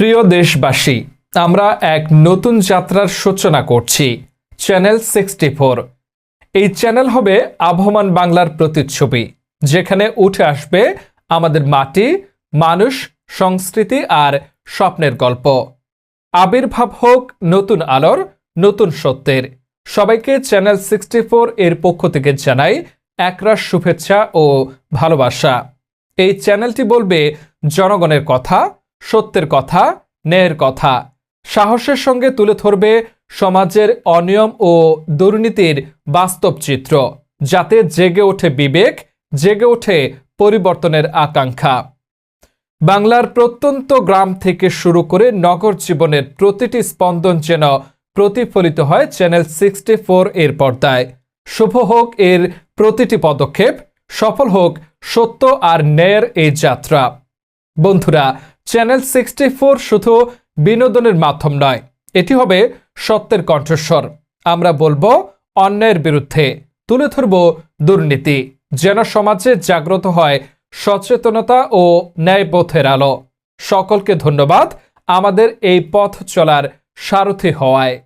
প্রিয় দেশবাসী, আমরা এক নতুন যাত্রার সূচনা করছি চ্যানেল সিক্সটি এই চ্যানেল হবে আবহমান বাংলার প্রতিচ্ছবি, যেখানে উঠে আসবে আমাদের মাটি, মানুষ, সংস্কৃতি আর স্বপ্নের গল্প। আবির্ভাব হোক নতুন আলোর, নতুন সত্যের। সবাইকে চ্যানেল সিক্সটি এর পক্ষ থেকে জানাই একরাশ শুভেচ্ছা ও ভালোবাসা। এই চ্যানেলটি বলবে জনগণের কথা সত্যের কথা, ন্যায়ের কথা। সাহসের সঙ্গে তুলে ধরবে সমাজের অনিয়ম ও দুর্নীতির বাস্তব চিত্র, যাতে জেগে ওঠে বিবেক, জেগে ওঠে পরিবর্তনের আকাঙ্ক্ষা। বাংলার প্রত্যন্ত গ্রাম থেকে শুরু করে নগর জীবনের প্রতিটি স্পন্দন যেন প্রতিফলিত হয় চ্যানেল সিক্সটি এর পর্দায়। শুভ হোক এর প্রতিটি পদক্ষেপ, সফল হোক সত্য আর ন্যায়ের এই যাত্রা। বন্ধুরা চ্যানেল সিক্সটি শুধু বিনোদনের মাধ্যম নয়, এটি হবে সত্যের কণ্ঠস্বর। আমরা বলব অন্যায়ের বিরুদ্ধে, তুলে ধরব দুর্নীতি, যেন সমাজে জাগ্রত হয় সচেতনতা ও ন্যায়পথের আলো। সকলকে ধন্যবাদ আমাদের এই পথ চলার সারথি হওয়ায়।